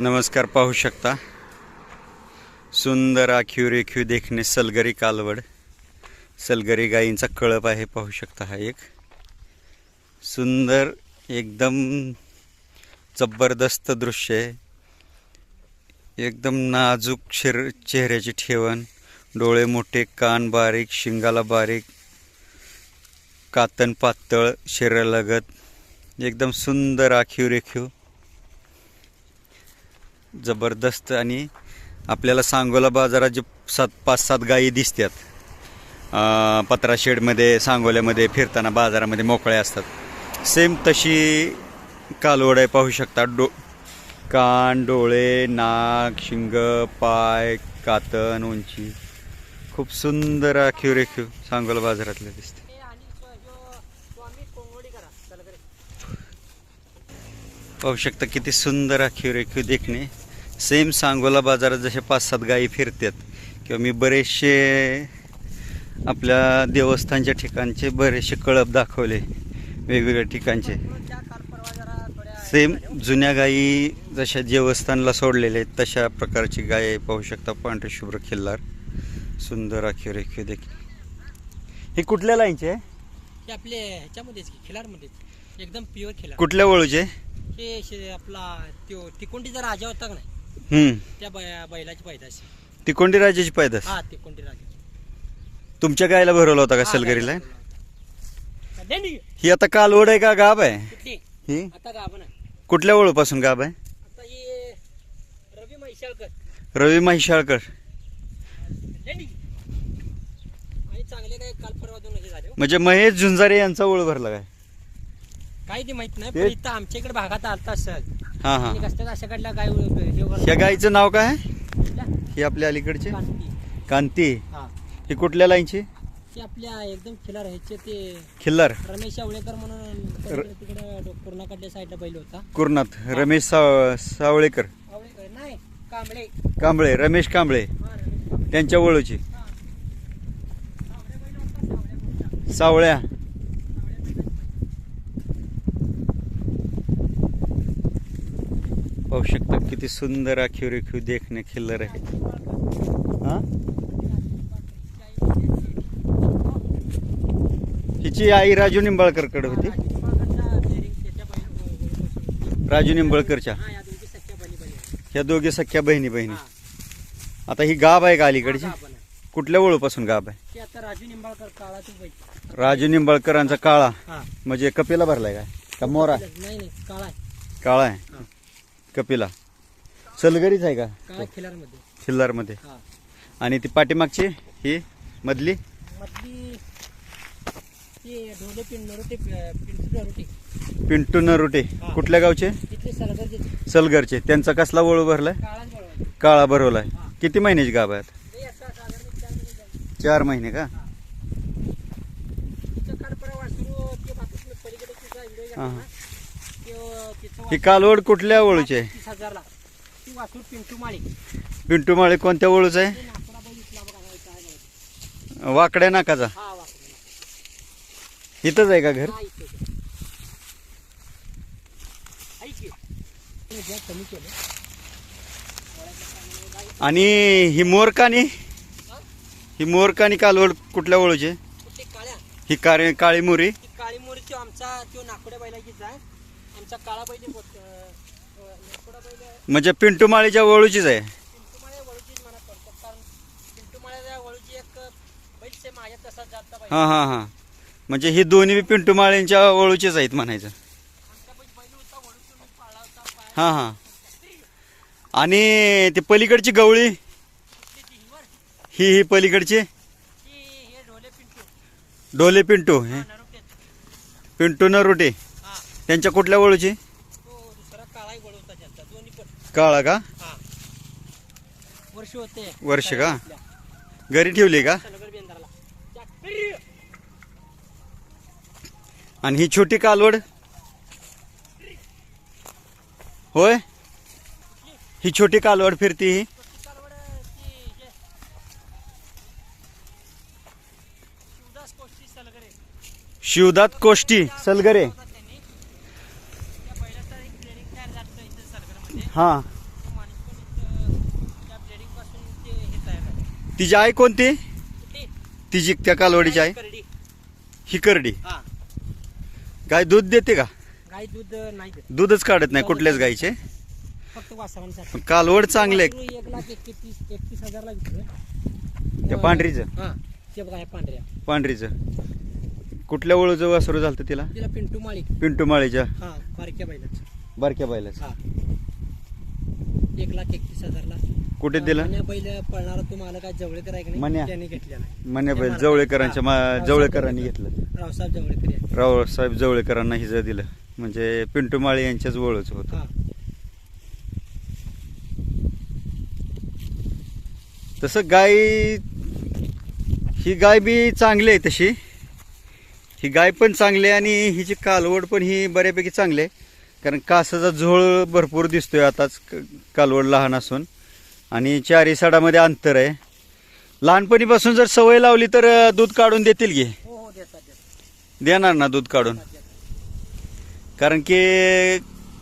नमस्कार पाहू शकता. सुंदर आखीव रेखीव देखणे सलगरी कालवड. सलगरी गायींचा कळप आहे पाहू शकता हा एक. सुंदर एकदम जबरदस्त दृश्य आहे. एकदम नाजूक शेर चेहऱ्याची ठेवण. डोळे मोठे कान बारीक शिंगाला बारीक. कातन पातळ शरीरालगत एकदम सुंदर आखीव रेखीव. जबरदस्त आणि आपल्याला सांगोला बाजारात जे सात पाच सात गायी दिसतात. पत्रा शेडमध्ये सांगोल्यामध्ये फिरताना बाजारामध्ये मोकळ्या असतात. सेम तशी कालवड आहे पाहू शकता. डो कान डोळे नाक शिंग पाय कातन उंची. खूप सुंदर आखीव रेखीव सांगोला बाजारातले दिसते. पाहू शकता किती सुंदर आखीव रेखीव देखणे. सेम सांगोला बाजारात जसे पाच सात गायी फिरतात किंवा मी बरेचसे आपल्या देवस्थानच्या ठिकाणचे बरेचसे कळप दाखवले वेगवेगळ्या ठिकाणचे. सेम जुन्या गायी जशा देवस्थानला सोडलेले आहेत तशा प्रकारची गाय. पाहू शकता पांढरे शुभ्र खिल्लार सुंदर आखीव रेखीव देखणे हे कुठल्या लाईनचे आहे? हे आपले ह्याच्यामध्येच खिलारमध्येच. एकदम प्युअर खिलार. कुठल्या वळूचे हे आपला त्यो तिकोंडीचा राजा होता का नाही? हम्म. त्या बै- बैलाची पैदाशी. तिकोंडी राजाची पैदास? हा तुमच्या गायला भरवला होता का हा, सलगरीला हा. ही आता कालवड आहे का गाब आहे? कुठली? ही? आता कुठल्या वळूपासून गाब आहे? आता हे रवी म्हैशाळकर. रवी महिशाळकर. देंडी. आणि चांगले काय काल परवा दोन हे झाले हो. म्हणजे महेश झुंजारे यांचा ओळ भरला काय? काही ते माहीत नाही ते- इथं आमच्या इकडे भागात आलता सहज हा हा. आणि कसं अशा काढल्या गाय हे वगैरे- ह्या गाईचं नाव काय? आहे? ही आपल्या अलीकडची? कांती. कांती. हा. कुठल्या लाईनची? ते आपल्या एकदम खिलार ह्याचे ते खिल्लार. रमेश आवळेकर म्हणून तिकडे पूर्णाकडल्या साईडला बैल होता. कुरनाथ. रमेश साव सावळेकर. नाही कांबळे. कांबळे रमेश कांबळे. त्यांच्या मोठा. सावळ्या. पाहू शकता किती सुंदर आखीव रेखीव देखणे खिल्लर आहे. हा? हिची आई राजू निंबाळकरकडे होती. राजू निंबाळकरच्या. ह्या दोघी सख्या बहिणी बहिणी. आता ही गाब आहे का अलीकडची. कुठल्या वळूपासून गाब आहे? राजू निंबाळकर राजू निंबाळकरांचा काळा. म्हणजे कपिला भरलाय काय? का मोरा? काळा आहे. काळा आहे. कपिला. सलगरीच आहे का? खिलारमध्ये. खिल्लारमध्ये. हा. आणि ती पाठीमागची ही मधली? मधली ते ढोले पिंड नरोटे पिंटू नरोटे पिंटू नरुटे हा. कुठल्या गावचे? तिथले सरगरचे सलगरचे त्यांचा कसला वळू भरलाय? काळाच बरोबर काळा भरवलाय. हा. किती महिन्याची गाब आहे आता? ते असं साधारण चार महिने झाले. चार महिने का? तिथं कडपडा वासरू ते बाकीचं पलीकडे तिचा व्हिडिओ घेतला हा. ना, तिथं ही कालवड कुठल्या वळूची आहे? तीस हजारला. ती वासरू पिंटू माळी. पिंटू माळे कोणत्या वळूच आहे? ते नागपुरा बघा. वाकड्या नाकाचा? हा वासरू इथंच आहे का घर? हा इथे इथे. ऐक की. ते जरा कमी केलं. आणि ही मोरकानी? हा? मोरकानी कालवड कुठल्या आहे? काळ्या? ही काळी काळी मोरी? ती काळी मोरीची आमचा तो नाकोड्या बैलाचीच आहे. आमचा काळा बैल बैल म्हणजे पिंटू माळीच्या वळूचीच आहे. पिंटूमाळ्या वळूचीच म्हणा पडतात कारण पिंटूमाळ्या वळूची एक बैल सेम माझ्या तसाच जाता बैल हां हां हां. म्हणजे ही दोन्ही पिंटू माळींच्या वळूचीच आहेत म्हणायचं. आमचा बैल बैल होता वळूचा मी पाळला होता पाय हां हां. आणि ती पलीकडची गवळी? कुठली ती हिवर? ही ही पलीकडची? ती हे ढोले पिंटू. डोले पिंटू हे. पिंटू नरुटे. हा त्यांच्या कुठल्या वळूची? काळा का? वर्ष होते वर्ष का? घरी ठेवली का? आणि ही छोटी कालवड? होय? ही छोटी कालवड फिरती ही? शिवदात कोष्टी सलगरे. शिवदात कोष्टी सलगरे. हां. तिची आई कोणती? तिची त्या कालवडीची आई? ही करडी. गाय दूध देते का? गाय दूध नाही दूधच काढत नाही कुठल्याच गायीचे? कालवड चांगले. त्या पांढरीच? पांढरीच. कुठल्या ओळूजवळ सुरू झालं तिला? पिंटू माळी. पिंटू माळीच्या बारक्या बायलाच बारक्या बायलाच एक लाख एकतीस हजारला. कुठे दिला? मन्या बैल पळणारा तुम्हाला काय जवळकर आहे की मन्या. नाही त्याने घेतलेला आहे. मन्या ते बैल जवळेकरांच्या मा- जवळेकरांनी जवळेकर. घेतलं. रावसाहेब जवळकर. रावसाहेब जवळेकरांना हिज दिलं. म्हणजे पिंटू माळी यांच्याच ओळच होत. हा. तसं गाय ही गाय बी चांगली आहे तशी. ही गाय पण चांगली आहे आणि हिची कालवड पण ही बऱ्यापैकी चांगली आहे. कारण कासाचा झोळ भरपूर दिसतोय आताच कालवड लहान असून. आणि चारी साडामध्ये अंतर आहे. लहानपणीपासून जर सवय लावली तर दूध काढून देतील की? हो हो देणार ना दूध काढून. कारण की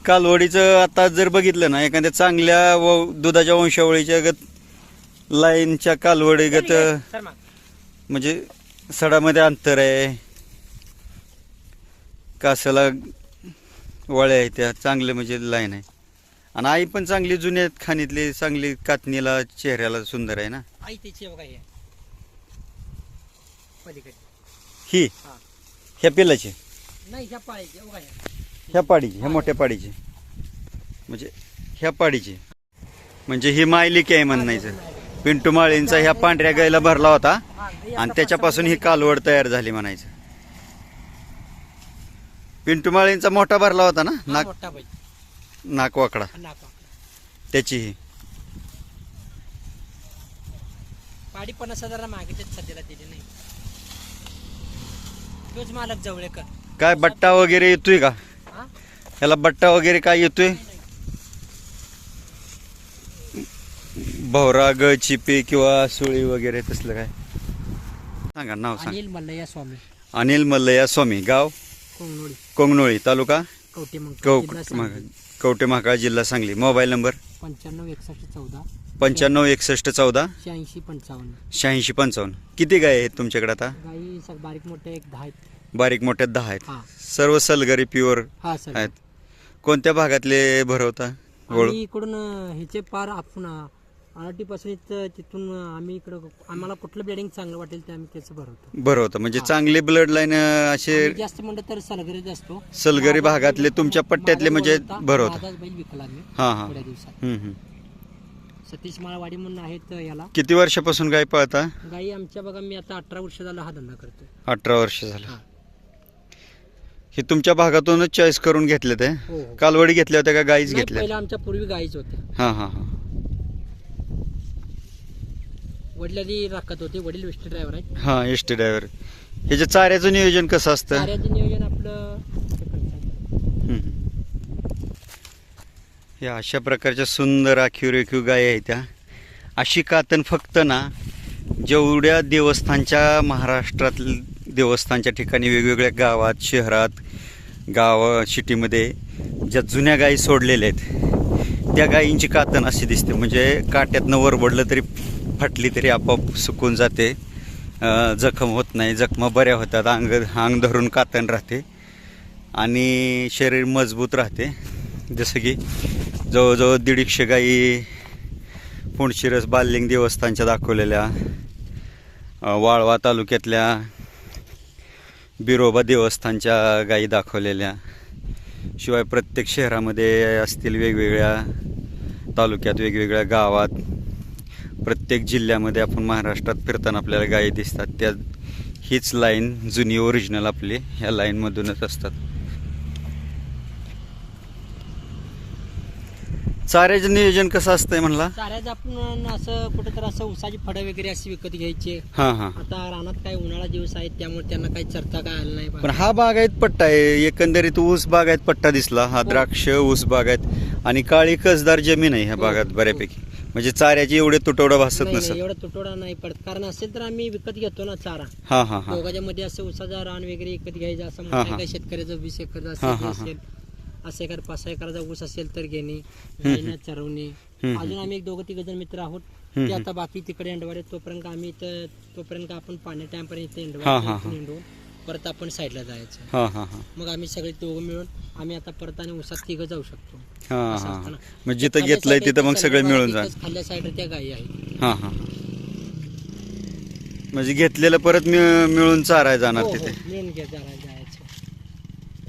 कालवडीचं आता जर बघितलं ना एखाद्या चांगल्या व दुधाच्या वंशावळीच्या गत लाईनच्या कालवडीगत सर मग. म्हणजे सडामध्ये अंतर आहे. कासाला वळ्या आहेत त्या चांगले म्हणजे लाईन आहे. आणि आई पण चांगली जुन्या खाणीतली चांगली कातणीला चेहऱ्याला सुंदर आहे ना? आई त्याची बघा हे पलीकडे. ही? हा. ह्या पिलाची? नाही ह्या बघा ह्या. ह्या पाडीची ह्या मोठ्या पाडीची म्हणजे ह्या पाडीची म्हणजे ही मायलिक आहे म्हणायचं. पिंटू माळींचा ह्या पांढऱ्या गायला भरला होता. हा, हे आणि त्याच्यापासून ही कालवड तयार झाली म्हणायचं. पिंटू माळींचा मोठा भरला होता ना? नाक मोठा बैल. नाक वाकडा नाक. त्याची. ही पाडी पन्नास हजारला मागितले सध्याला दिली नाही. तोच मालक जवळेकर. काय बट्टा वगैरे येतोय का? हा? ह्याला बट्टा वगैरे काय येतोय? भवरा ग चिपी किंवा सुळी वगैरे तसलं काय? सांगा नाव सांग. अनिल मल्लయ్య स्वामी. अनिल मल्लया स्वामी. गाव? कोंगनोळी. कोंगनोळी तालुका? कवटे मग कौ कवटे महाकाळ जिल्हा सांगली. Mobile number? पंच्याण्णव एकसष्ट चौदा. पंच्याण्णव एकसष्ट चौदा. शहाऐंशी पंचावन्न. शहाऐंशी पंचावन्न. किती गाय आहेत तुमच्याकडे आता? गाई सग बारीक मोठे एक दहा आहेत. बारीक मोठ्या दहा आहेत. सर्व सलगरी प्युअर हा सर आहेत. कोणत्या भागातले भरवता? आणि इकडून अं, ह्याचे पार आपण पासून इथं तिथून आम्ही इकडं आम्हाला कुठलं ब्लेडिंग चांगलं वाटेल ते आम्ही त्याचं भरवतो. भरवता म्हणजे चांगले ब्लड लाईन असे जास्त म्हणलं तर सलगरीच असतो. सलगरी भागातले तुमच्या पट्ट्यातले म्हणजे भरवता माझाच बैल विकला मी हा हा. थोड्या दिवसात. हम्म, हम्म. सतीश माळवाडी म्हणून आहेत याला. किती वर्षापासून गाय पळता? गाई आमच्या बघा मी आता अठरा वर्ष झाला हा धंदा करतो अठरा वर्ष झालं. हा. हे तुमच्या भागातूनच चॉईस करून घेतले ते हो हो. कालवडी घेतल्या होत्या का गाईच नाही, घेतल्या पहिला आमच्या पूर्वी गाईच होत्या. हा हा हा. वडिलांनी राखत होते. वडील ड्रायव्हर आहेत. हा एस टी ड्रायव्हर ह्याच्या चाऱ्याचं नियोजन कसं असतं? कार्याचं नियोजन आपलं. हम्म. या अशा प्रकारच्या सुंदर आखीव रेखीव गाय आहेत त्या. अशी कातन फक्त ना जेवढ्या देवस्थानच्या महाराष्ट्रात देवस्थानच्या ठिकाणी वेगवेगळ्या गावात शहरात गाव सिटीमध्ये ज्या जुन्या गायी सोडलेल्या आहेत त्या गायींची कातन अशी दिसते. म्हणजे काट्यातनं वरबडलं तरी फाटली तरी आपोआप सुकून जाते. जखम होत नाही. जखमा बऱ्या होतात. अंग अंग धरून कातन राहते. आणि शरीर मजबूत राहते. जसं की जवळजवळ दीडशे गाई पुणशिरस बाललिंग देवस्थानच्या दाखवलेल्या वाळवा तालुक्यातल्या बिरोबा देवस्थानच्या गायी दाखवलेल्या शिवाय प्रत्येक शहरामध्ये असतील वेगवेगळ्या तालुक्यात वेगवेगळ्या गावात प्रत्येक जिल्ह्यामध्ये आपण महाराष्ट्रात फिरताना आपल्याला गायी दिसतात. त्या हीच लाईन जुनी ओरिजिनल आपली. ह्या लाईनमधूनच असतात. चाऱ्याचं नियोजन कसं असतंय म्हणला? चाऱ्याचं आपण असं कुठं तर असं उसाची फळं वगैरे अशी विकत घ्यायचे. हां हां. आता रानात काय उन्हाळा दिवस आहेत त्यामुळे त्यांना काही चरता काय आलं नाही. पण हा बागायत पट्टा आहे. एकंदरीत ऊस बागायत पट्टा दिसला. हा हो. द्राक्ष ऊस बागायत आणि काळी कसदार जमीन आहे ह्या भागात हो. बऱ्यापैकी. म्हणजे चाऱ्याची एवढे तुटवडा भासत नाही, नाही, नसत एवढा तुटवडा नाही पडत. कारण असेल तर आम्ही विकत घेतो ना चारा. हा हा हा. दोघांच्या मध्ये असं उसाचा रान वगैरे विकत घ्यायचं असं हा, हा. काय शेतकऱ्याचं वीस एकर हा, असेल हा, हा. असेल असं एकर पाच सहा एकराचा ऊस असेल तर घेणे चरवणे. हम्म. अजून आम्ही एक दोघं तिघ जण मित्र आहोत. हम्म, ते आता बाकी तिकडे एंडवाडे तोपर्यंत आम्ही इथं तोपर्यंत आपण पाण्या टाइमपर्यंत हा, हा, एंडवाडे हिंडून परत आपण साईडला जायचं. हां हां हां. मग आम्ही सगळे दोघं मिळून आम्ही आता परत आणि उसात तिघं जाऊ शकतो. हां असं हां. असतं ना. मग जिथं खाल्ल्या घेतलंय side तिथं मग सगळे मिळून जा तिथंच खाल्ल्या साईड त्या गायी आहेत. हां हां म्हणजे घेतलेलं परत मिळ- मिळून चाराय जाणार हो, हो, तिथे. घे जरा जायचं.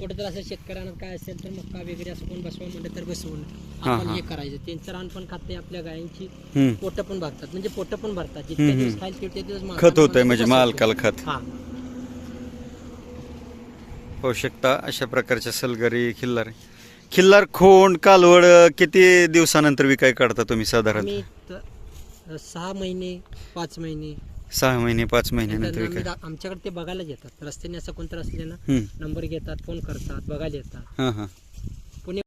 कुठं तर असं शेतकऱ्यांना काय असेल तर मक्का वगैरे असं कोण बसवा म्हणलं तर बसवून हा, आपण हा. हे करायचं. त्यांचं रान पण खाते आपल्या गायांची हम्म. पोटं पण भरतात. म्हणजे पोटं पण भरतात. हम्म, जितके दिवस हम्म. खाईल तितके दिवस खत होतंय म्हणजे बसवतो. मालकाला खत. हा. होऊ शकता अशा प्रकारच्या सलगरी खिल्लार. खिल्लार खोंड कालवड किती दिवसानंतर विकाय काढता तुम्ही साधारण आम्ही त- सहा महिने पाच महिने. सहा महिने पाच महिन्यानंतर त्यांना आम्ही विकाय. दा- आमच्याकडे ते बघायला येतात रस्त्याने असं कोणतं असले ना हम्म. नंबर घेतात फोन करतात बघायला येतात. हां हां.